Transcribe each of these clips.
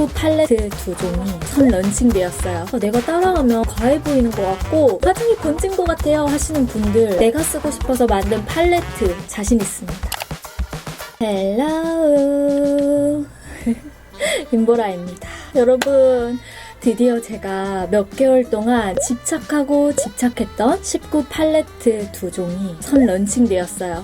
19 팔레트 두 종이 선 런칭되었어요. 어, 내가 따라하면 과해 보이는 것 같고 화장이 번진 것 같아요 하시는 분들 내가 쓰고 싶어서 만든 팔레트 자신 있습니다. 헬로우 임보라입니다. 여러분 드디어 제가 몇 개월 동안 집착하고 집착했던 19 팔레트 두 종이 선 런칭되었어요.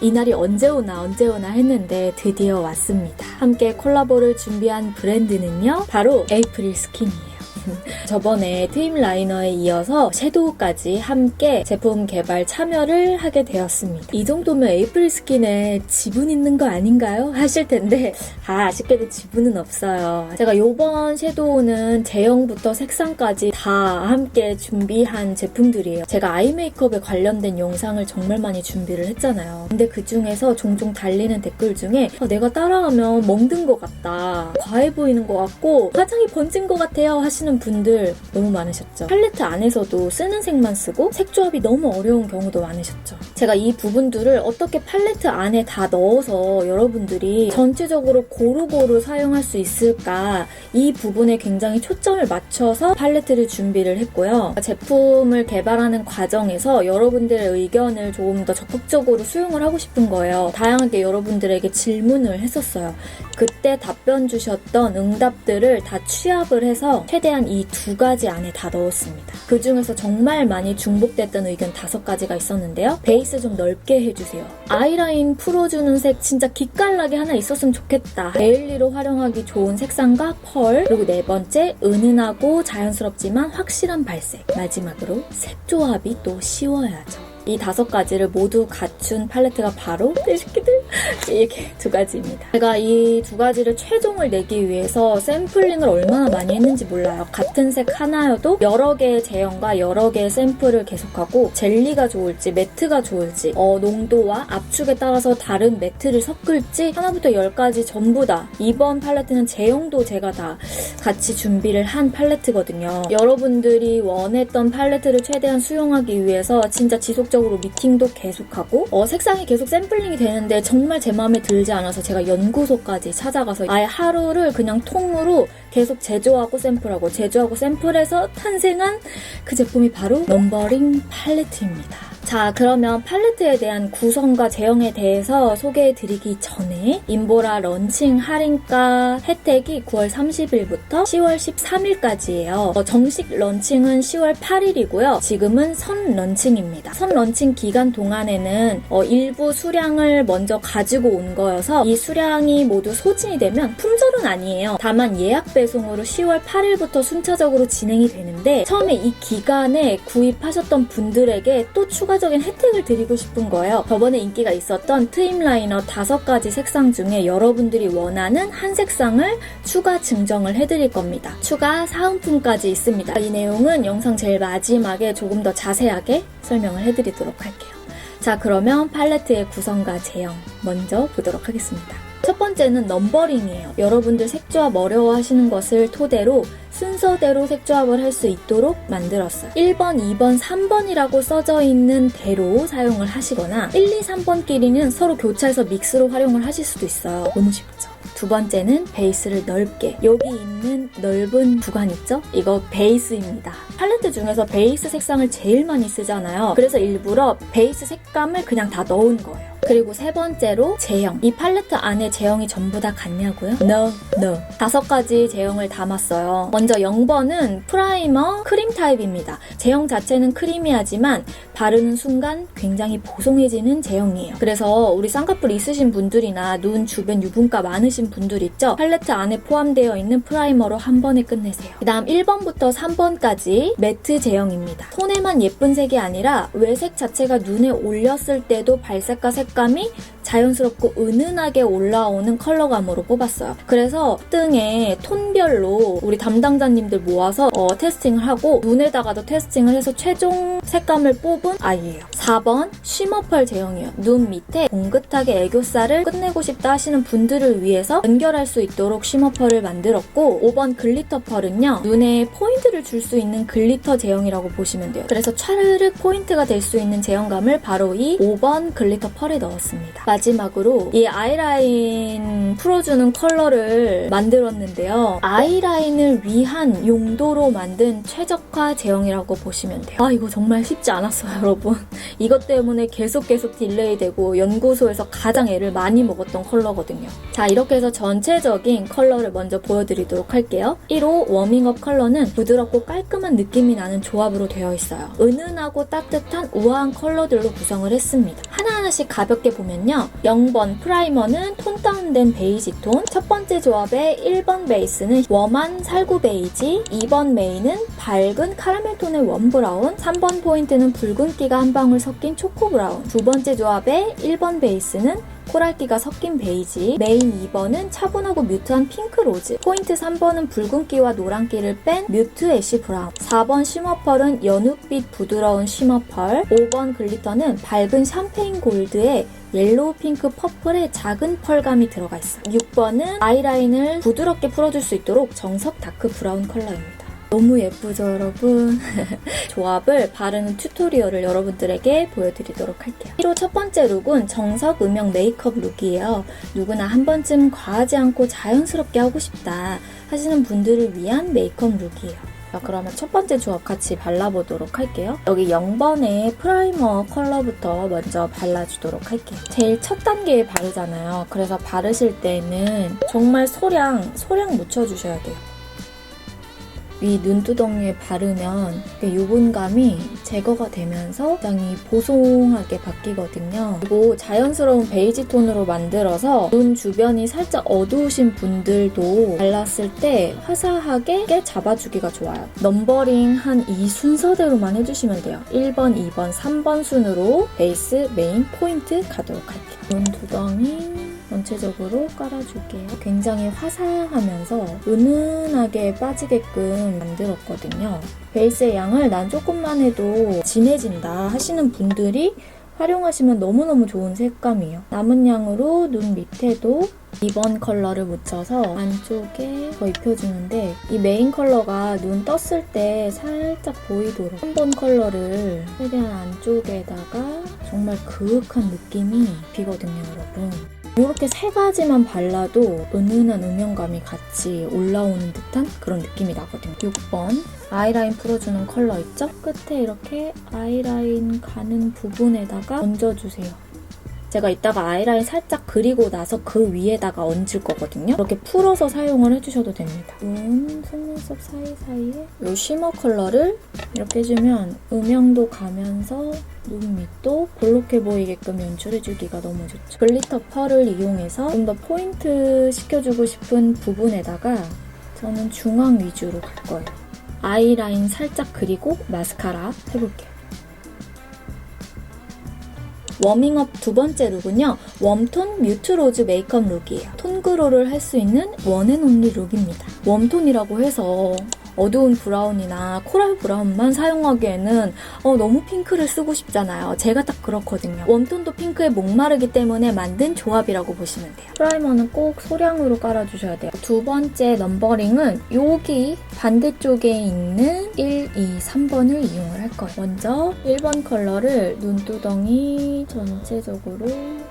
우! 이날이 언제 오나 언제 오나 했는데 드디어 왔습니다. 함께 콜라보를 준비한 브랜드는요. 바로 에이프릴 스킨이에요. 저번에 트임 라이너에 이어서 섀도우까지 함께 제품 개발 참여를 하게 되었습니다. 이 정도면 에이프릴 스킨에 지분 있는 거 아닌가요? 하실 텐데 아, 아쉽게도 지분은 없어요. 제가 이번 섀도우는 제형부터 색상까지 다 함께 준비한 제품들이에요. 제가 아이 메이크업에 관련된 영상을 정말 많이 준비를 했잖아요. 근데 그 중에서 종종 달리는 댓글 중에 아, 내가 따라하면 멍든 것 같다. 과해 보이는 것 같고 화장이 번진 것 같아요 하시는 분들 너무 많으셨죠. 팔레트 안에서도 쓰는 색만 쓰고 색 조합이 너무 어려운 경우도 많으셨죠. 제가 이 부분들을 어떻게 팔레트 안에 다 넣어서 여러분들이 전체적으로 고루고루 사용할 수 있을까 이 부분에 굉장히 초점을 맞춰서 팔레트를 준비를 했고요. 제품을 개발하는 과정에서 여러분들의 의견을 조금 더 적극적으로 수용을 하고 싶은 거예요. 다양하게 여러분들에게 질문을 했었어요. 그때 답변 주셨던 응답들을 다 취합을 해서 최대한 이 두 가지 안에 다 넣었습니다. 그 중에서 정말 많이 중복됐던 의견 다섯 가지가 있었는데요. 베이스 좀 넓게 해주세요. 아이라인 풀어주는 색 진짜 기깔나게 하나 있었으면 좋겠다. 데일리로 활용하기 좋은 색상과 펄. 그리고 네 번째, 은은하고 자연스럽지만 확실한 발색. 마지막으로 색 조합이 또 쉬워야죠. 이 다섯 가지를 모두 갖춘 팔레트가 바로 떼시키들 이렇게 두 가지입니다. 제가 이 두 가지를 최종을 내기 위해서 샘플링을 얼마나 많이 했는지 몰라요. 같은 색 하나여도 여러 개의 제형과 여러 개의 샘플을 계속하고 젤리가 좋을지 매트가 좋을지 어, 농도와 압축에 따라서 다른 매트를 섞을지 하나부터 열까지 전부 다 이번 팔레트는 제형도 제가 다 같이 준비를 한 팔레트거든요. 여러분들이 원했던 팔레트를 최대한 수용하기 위해서 진짜 지속적으로 미팅도 계속하고 어, 색상이 계속 샘플링이 되는데 정말 제 마음에 들지 않아서 제가 연구소까지 찾아가서 아예 하루를 그냥 통으로 계속 제조하고 샘플하고 제조하고 샘플해서 탄생한 그 제품이 바로 넘버링 팔레트입니다. 자, 그러면 팔레트에 대한 구성과 제형에 대해서 소개해 드리기 전에 인보라 런칭 할인가 혜택이 9월 30일부터 10월 13일까지예요. 정식 런칭은 10월 8일이고요. 지금은 선 런칭입니다. 선 런칭 기간 동안에는 어, 일부 수량을 먼저 가지고 온 거여서 이 수량이 모두 소진이 되면 품절은 아니에요. 다만 예약 배송으로 10월 8일부터 순차적으로 진행이 되는데 처음에 이 기간에 구입하셨던 분들에게 또 추가 적인 혜택을 드리고 싶은 거예요. 저번에 인기가 있었던 트임 라이너 다섯 가지 색상 중에 여러분들이 원하는 한 색상을 추가 증정을 해드릴 겁니다. 추가 사은품까지 있습니다. 이 내용은 영상 제일 마지막에 조금 더 자세하게 설명을 해드리도록 할게요. 자, 그러면 팔레트의 구성과 제형 먼저 보도록 하겠습니다. 첫 번째는 넘버링이에요. 여러분들 색조합 어려워하시는 것을 토대로 순서대로 색조합을 할 수 있도록 만들었어요. 1번, 2번, 3번이라고 써져 있는 대로 사용을 하시거나 1, 2, 3번끼리는 서로 교차해서 믹스로 활용을 하실 수도 있어요. 너무 쉽죠? 두 번째는 베이스를 넓게 여기 있는 넓은 구간 있죠? 이거 베이스입니다. 팔레트 중에서 베이스 색상을 제일 많이 쓰잖아요. 그래서 일부러 베이스 색감을 그냥 다 넣은 거예요. 그리고 세 번째로 제형. 이 팔레트 안에 제형이 전부 다 같냐고요? No, no. 다섯 가지 제형을 담았어요. 먼저 0번은 프라이머 크림 타입입니다. 제형 자체는 크리미하지만 바르는 순간 굉장히 보송해지는 제형이에요. 그래서 우리 쌍꺼풀 있으신 분들이나 눈 주변 유분가 많으신 분들 있죠? 팔레트 안에 포함되어 있는 프라이머로 한 번에 끝내세요. 그 다음 1번부터 3번까지 매트 제형입니다. 손에만 예쁜 색이 아니라 외색 자체가 눈에 올렸을 때도 발색과 색 감이 자연스럽고 은은하게 올라오는 컬러감으로 뽑았어요. 그래서 등에 톤별로 우리 담당자님들 모아서 어, 테스팅을 하고 눈에다가도 테스팅을 해서 최종 색감을 뽑은 톤 아이예요. 4번 쉬머펄 제형이에요. 눈 밑에 봉긋하게 애교살을 끝내고 싶다 하시는 분들을 위해서 연결할 수 있도록 쉬머펄을 만들었고 5번 글리터 펄은요. 눈에 포인트를 줄 수 있는 글리터 제형이라고 보시면 돼요. 그래서 차르륵 포인트가 될 수 있는 제형감을 바로 이 5번 글리터 펄에 넣었 습니다. 마지막으로 이 아이라인 풀어주는 컬러를 만들었는데요. 아이라인을 위한 용도로 만든 최적화 제형이라고 보시면 돼요. 아 이거 정말 쉽지 않았어요 여러분. 이것 때문에 계속 계속 딜레이 되고 연구소에서 가장 애를 많이 먹었던 컬러거든요. 자 이렇게 해서 전체적인 컬러를 먼저 보여드리도록 할게요. 1호 워밍업 컬러는 부드럽고 깔끔한 느낌이 나는 조합으로 되어 있어요. 은은하고 따뜻한 우아한 컬러들로 구성을 했습니다. 하나하나씩 가볍게 보면요. 0번 프라이머는 톤 다운된 베이지 톤, 첫 번째 조합의 1번 베이스는 웜한 살구 베이지, 2번 메인은 밝은 카라멜 톤의 웜 브라운, 3번 포인트는 붉은기가 한 방울 섞인 초코 브라운, 두 번째 조합의 1번 베이스는 코랄기가 섞인 베이지, 메인 2번은 차분하고 뮤트한 핑크 로즈, 포인트 3번은 붉은기와 노란기를 뺀 뮤트 애쉬 브라운, 4번 쉬머펄은 연욱빛 부드러운 쉬머펄, 5번 글리터는 밝은 샴페인 골드에 옐로우 핑크 퍼플에 작은 펄감이 들어가 있어요. 6번은 아이라인을 부드럽게 풀어줄 수 있도록 정석 다크 브라운 컬러입니다. 너무 예쁘죠, 여러분? 조합을 바르는 튜토리얼을 여러분들에게 보여드리도록 할게요. 1호 첫 번째 룩은 정석 음영 메이크업 룩이에요. 누구나 한 번쯤 과하지 않고 자연스럽게 하고 싶다 하시는 분들을 위한 메이크업 룩이에요. 자, 그러면 첫 번째 조합 같이 발라보도록 할게요. 여기 0번의 프라이머 컬러부터 먼저 발라주도록 할게요. 제일 첫 단계에 바르잖아요. 그래서 바르실 때는 정말 소량, 소량 묻혀주셔야 돼요. 위 눈두덩이에 바르면 그 유분감이 제거가 되면서 굉장히 보송하게 바뀌거든요. 그리고 자연스러운 베이지 톤으로 만들어서 눈 주변이 살짝 어두우신 분들도 발랐을 때 화사하게 잡아주기가 좋아요. 넘버링 한 이 순서대로만 해주시면 돼요. 1번, 2번, 3번 순으로 베이스, 메인, 포인트 가도록 할게요. 눈 두덩이 전체적으로 깔아줄게요. 굉장히 화사하면서 은은하게 빠지게끔 만들었거든요. 베이스의 양을 난 조금만 해도 진해진다 하시는 분들이 활용하시면 너무너무 좋은 색감이에요. 남은 양으로 눈 밑에도 2번 컬러를 묻혀서 안쪽에 더 입혀주는데 이 메인 컬러가 눈 떴을 때 살짝 보이도록 3번 컬러를 최대한 안쪽에다가 정말 그윽한 느낌이 비거든요, 여러분. 이렇게 세 가지만 발라도 은은한 음영감이 같이 올라오는 듯한 그런 느낌이 나거든요. 6번 아이라인 풀어주는 컬러 있죠? 끝에 이렇게 아이라인 가는 부분에다가 얹어주세요. 제가 이따가 아이라인 살짝 그리고 나서 그 위에다가 얹을 거거든요. 이렇게 풀어서 사용을 해주셔도 됩니다. 눈, 속눈썹 사이사이에 이 쉬머 컬러를 이렇게 해주면 음영도 가면서 눈 밑도 볼록해 보이게끔 연출해주기가 너무 좋죠. 글리터 펄을 이용해서 좀 더 포인트 시켜주고 싶은 부분에다가 저는 중앙 위주로 갈 거예요. 아이라인 살짝 그리고 마스카라 해볼게요. 워밍업 두 번째 룩은요. 웜톤 뮤트 로즈 메이크업 룩이에요. 톤 그로를 할 수 있는 원앤온리 룩입니다. 웜톤이라고 해서 어두운 브라운이나 코랄 브라운만 사용하기에는 어, 너무 핑크를 쓰고 싶잖아요. 제가 딱 그렇거든요. 웜톤도 핑크에 목마르기 때문에 만든 조합이라고 보시면 돼요. 프라이머는 꼭 소량으로 깔아주셔야 돼요. 두 번째 넘버링은 여기 반대쪽에 있는 1, 2, 3번을 이용을 할 거예요. 먼저 1번 컬러를 눈두덩이 전체적으로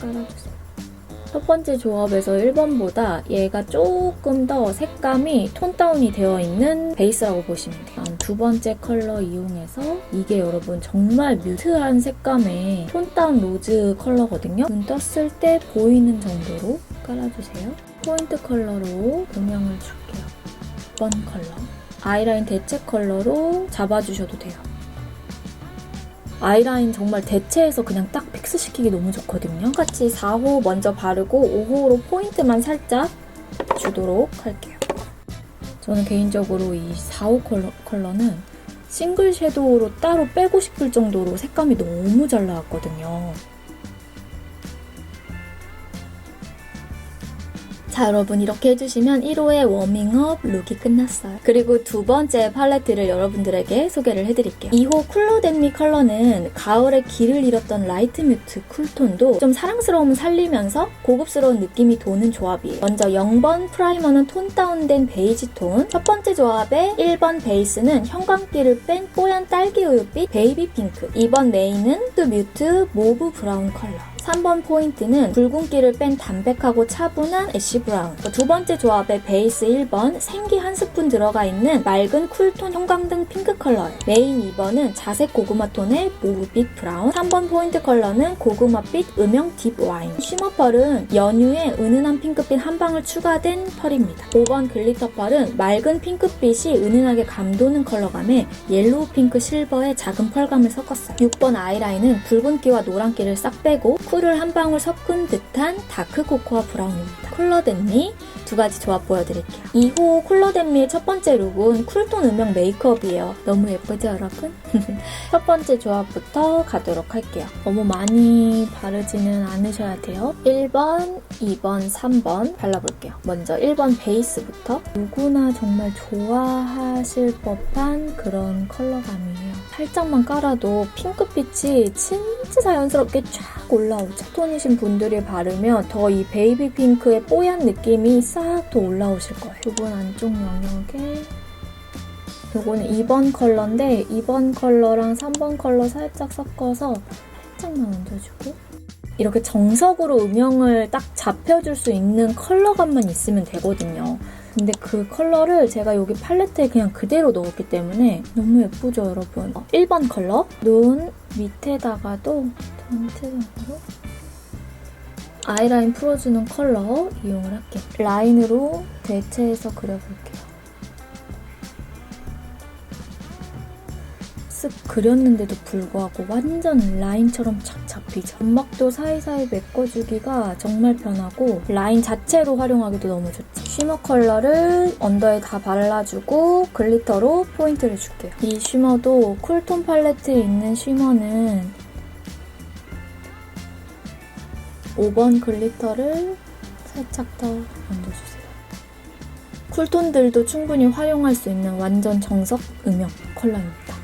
깔아주세요. 첫 번째 조합에서 1번보다 얘가 조금 더 색감이 톤 다운이 되어 있는 베이스라고 보시면 돼요. 두 번째 컬러 이용해서 이게 여러분 정말 뮤트한 색감의 톤 다운 로즈 컬러거든요. 눈 떴을 때 보이는 정도로 깔아주세요. 포인트 컬러로 음영을 줄게요. 6번 컬러. 아이라인 대체 컬러로 잡아주셔도 돼요. 아이라인 정말 대체해서 그냥 딱 픽스시키기 너무 좋거든요. 같이 4호 먼저 바르고 5호로 포인트만 살짝 주도록 할게요. 저는 개인적으로 이 4호 컬러, 컬러는 싱글 섀도우로 따로 빼고 싶을 정도로 색감이 너무 잘 나왔거든요. 자, 여러분 이렇게 해주시면 1호의 워밍업 룩이 끝났어요. 그리고 두 번째 팔레트를 여러분들에게 소개를 해드릴게요. 2호 쿨러 댄미 컬러는 가을에 길을 잃었던 라이트 뮤트 쿨톤도 좀 사랑스러움을 살리면서 고급스러운 느낌이 도는 조합이에요. 먼저 0번 프라이머는 톤 다운된 베이지 톤. 첫 번째 조합의 1번 베이스는 형광기를 뺀 뽀얀 딸기 우유빛 베이비 핑크. 2번 메인은 또 뮤트 모브 브라운 컬러. 3번 포인트는 붉은기를 뺀 담백하고 차분한 애쉬 브라운. 두 번째 조합의 베이스 1번 생기 한 스푼 들어가 있는 맑은 쿨톤 형광등 핑크 컬러예요. 메인 2번은 자색 고구마 톤의 모브빛 브라운. 3번 포인트 컬러는 고구마빛 음영 딥 와인. 쉬머 펄은 연유에 은은한 핑크빛 한 방울 추가된 펄입니다. 5번 글리터 펄은 맑은 핑크빛이 은은하게 감도는 컬러감에 옐로우 핑크 실버의 작은 펄감을 섞었어요. 6번 아이라인은 붉은기와 노란기를 싹 빼고 쿨을 한 방울 섞은 듯한 다크 코코아 브라운입니다. 쿨러 댄미 두 가지 조합 보여드릴게요. 2호 쿨러 댄미의 첫 번째 룩은 쿨톤 음영 메이크업이에요. 너무 예쁘죠 여러분? 첫 번째 조합부터 가도록 할게요. 너무 많이 바르지는 않으셔야 돼요. 1번, 2번, 3번 발라볼게요. 먼저 1번 베이스부터 누구나 정말 좋아하실 법한 그런 컬러감이에요. 살짝만 깔아도 핑크빛이 진 짜 자연스럽게 쫙 올라오죠. 톤이신 분들이 바르면 더 이 베이비 핑크의 뽀얀 느낌이 싹 더 올라오실 거예요. 부분 안쪽 영역에 요거는 2번 컬러인데 2번 컬러랑 3번 컬러 살짝 섞어서 살짝만 얹어주고 이렇게 정석으로 음영을 딱 잡혀줄 수 있는 컬러감만 있으면 되거든요. 근데 그 컬러를 제가 여기 팔레트에 그냥 그대로 넣었기 때문에 너무 예쁘죠, 여러분? 어, 1번 컬러 눈 밑에다가도 전체적으로 아이라인 풀어주는 컬러 이용을 할게요. 라인으로 대체해서 그려볼게요. 쓱 그렸는데도 불구하고 완전 라인처럼 착 잡히죠. 점막도 사이사이 메꿔주기가 정말 편하고 라인 자체로 활용하기도 너무 좋죠. 쉬머 컬러를 언더에 다 발라주고 글리터로 포인트를 줄게요. 이 쉬머도 쿨톤 팔레트에 있는 쉬머는 5번 글리터를 살짝 더 얹어주세요. 쿨톤들도 충분히 활용할 수 있는 완전 정석 음영 컬러입니다.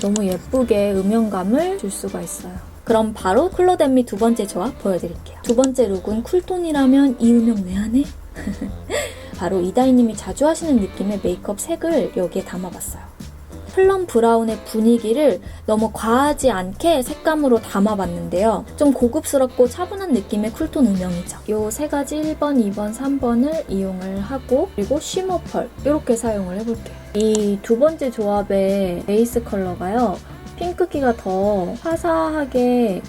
너무 예쁘게 음영감을 줄 수가 있어요. 그럼 바로 쿨러덴미 두 번째 조합 보여드릴게요. 두 번째 룩은 쿨톤이라면 이 음영 왜안 해? 바로 이다희님이 자주 하시는 느낌의 메이크업 색을 여기에 담아봤어요. 플럼 브라운의 분위기를 너무 과하지 않게 색감으로 담아봤는데요. 좀 고급스럽고 차분한 느낌의 쿨톤 음영이죠. 이세 가지 1번, 2번, 3번을 이용을 하고 그리고 쉬머 펄 이렇게 사용을 해볼게요. 이 두 번째 조합의 베이스 컬러가요. 핑크기가 더 화사하게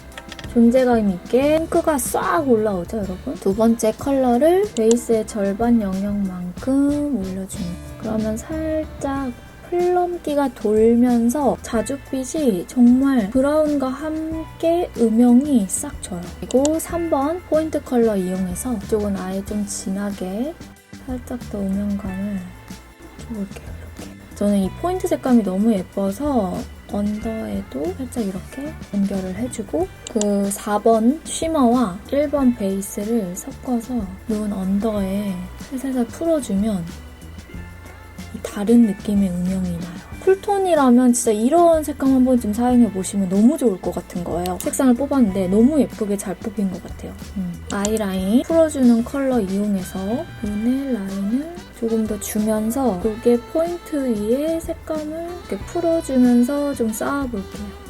존재감 있게 핑크가 싹 올라오죠, 여러분? 두 번째 컬러를 베이스의 절반 영역만큼 올려주는 그러면 살짝 플럼기가 돌면서 자줏빛이 정말 브라운과 함께 음영이 싹 져요. 그리고 3번 포인트 컬러 이용해서 이쪽은 아예 좀 진하게 살짝 더 음영감을 줘볼게요. 저는 이 포인트 색감이 너무 예뻐서 언더에도 살짝 이렇게 연결을 해주고 그 4번 쉬머와 1번 베이스를 섞어서 눈 언더에 살살살 풀어주면 이 다른 느낌의 음영이 나요. 쿨톤이라면 진짜 이런 색감 한 번쯤 사용해보시면 너무 좋을 것 같은 거예요. 색상을 뽑았는데 너무 예쁘게 잘 뽑힌 것 같아요. 음. 아이라인 풀어주는 컬러 이용해서 눈의 라인을 조금 더 주면서 이게 포인트 위에 색감을 이렇게 풀어주면서 좀 쌓아볼게요.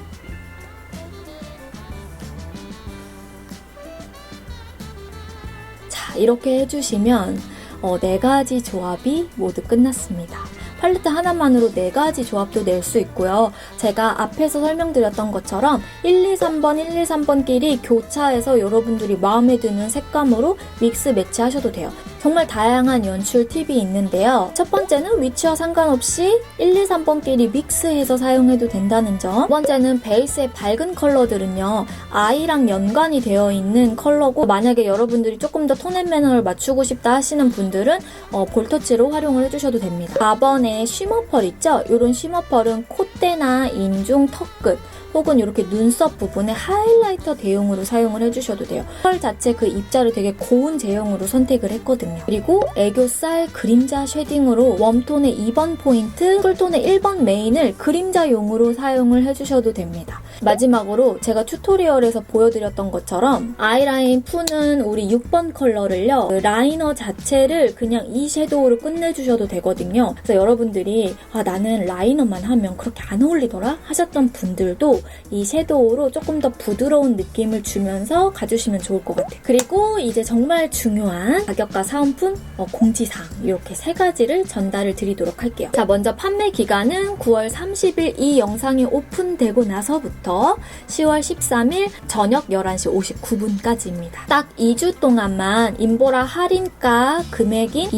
자, 이렇게 해주시면 어, 네 가지 조합이 모두 끝났습니다. 팔레트 하나만으로 네 가지 조합도 낼 수 있고요. 제가 앞에서 설명드렸던 것처럼 1, 2, 3번, 1, 2, 3번끼리 교차해서 여러분들이 마음에 드는 색감으로 믹스 매치하셔도 돼요. 정말 다양한 연출 팁이 있는데요. 첫 번째는 위치와 상관없이 1, 2, 3번끼리 믹스해서 사용해도 된다는 점. 두 번째는 베이스의 밝은 컬러들은요. 아이랑 연관이 되어 있는 컬러고 만약에 여러분들이 조금 더 톤 앤 매너를 맞추고 싶다 하시는 분들은 어, 볼터치로 활용을 해주셔도 됩니다. 4번에 쉬머펄 있죠? 이런 쉬머펄은 콧대나 인중, 턱끝 혹은 이렇게 눈썹 부분에 하이라이터 대용으로 사용을 해주셔도 돼요. 펄 자체 그 입자를 되게 고운 제형으로 선택을 했거든요. 그리고 애교살 그림자 쉐딩으로 웜톤의 2번 포인트, 쿨톤의 1번 메인을 그림자용으로 사용을 해주셔도 됩니다. 마지막으로 제가 튜토리얼에서 보여드렸던 것처럼 아이라인 푸는 우리 6번 컬러를요 그 라이너 자체를 그냥 이 섀도우로 끝내주셔도 되거든요 그래서 여러분들이 아 나는 라이너만 하면 그렇게 안 어울리더라 하셨던 분들도 이 섀도우로 조금 더 부드러운 느낌을 주면서 가주시면 좋을 것 같아요 그리고 이제 정말 중요한 가격과 사은품 어, 공지사항 이렇게 세 가지를 전달을 드리도록 할게요 자 먼저 판매 기간은 9월 30일 이 영상이 오픈되고 나서부터 10월 13일 저녁 11시 59분까지입니다. 딱 2주 동안만 인보라 할인가 금액인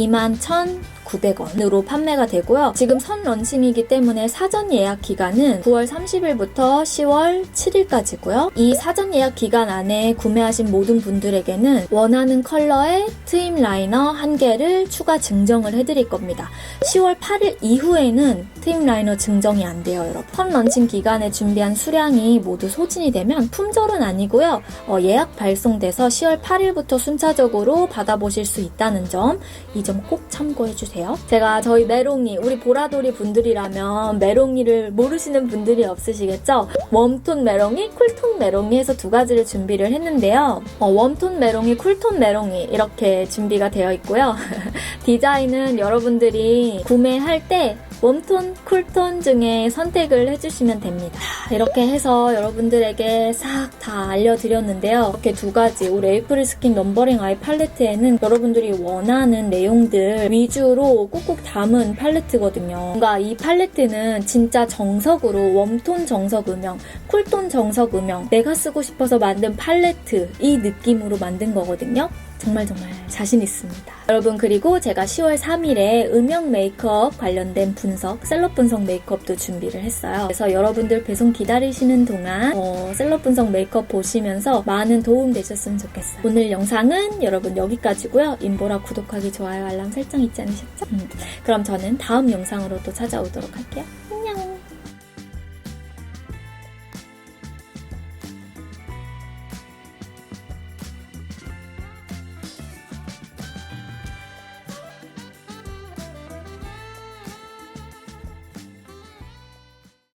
21,900원으로 판매가 되고요. 지금 선 런칭이기 때문에 사전 예약 기간은 9월 30일부터 10월 7일까지고요. 이 사전 예약 기간 안에 구매하신 모든 분들에게는 원하는 컬러의 트임 라이너 한 개를 추가 증정을 해드릴 겁니다. 10월 8일 이후에는 트임 라이너 증정이 안 돼요, 여러분. 선 런칭 기간에 준비한 수량이 모두 소진이 되면 품절은 아니고요. 어, 예약 발송돼서 10월 8일부터 순차적으로 받아보실 수 있다는 점, 이 점 꼭 참고해 주세요. 제가 저희 메롱이, 우리 보라돌이 분들이라면 메롱이를 모르시는 분들이 없으시겠죠? 웜톤 메롱이, 쿨톤 메롱이 해서 두 가지를 준비를 했는데요. 어, 웜톤 메롱이, 쿨톤 메롱이 이렇게 준비가 되어 있고요. 디자인은 여러분들이 구매할 때 웜톤, 쿨톤 중에 선택을 해주시면 됩니다. 이렇게 해서 여러분들에게 싹 다 알려드렸는데요. 이렇게 두 가지 우리 에이프릴 스킨 넘버링 아이 팔레트에는 여러분들이 원하는 내용들 위주로 꾹꾹 담은 팔레트거든요. 뭔가 이 팔레트는 진짜 정석으로 웜톤 정석 음영, 쿨톤 정석 음영, 내가 쓰고 싶어서 만든 팔레트 이 느낌으로 만든 거거든요. 정말 정말 자신 있습니다. 여러분 그리고 제가 10월 3일에 음영 메이크업 관련된 분석, 셀럽 분석 메이크업도 준비를 했어요. 그래서 여러분들 배송 기다리시는 동안 어, 셀럽 분석 메이크업 보시면서 많은 도움 되셨으면 좋겠어요. 오늘 영상은 여러분 여기까지고요. 인보라 구독하기, 좋아요, 알람 설정 잊지 않으셨죠? 음, 그럼 저는 다음 영상으로 또 찾아오도록 할게요.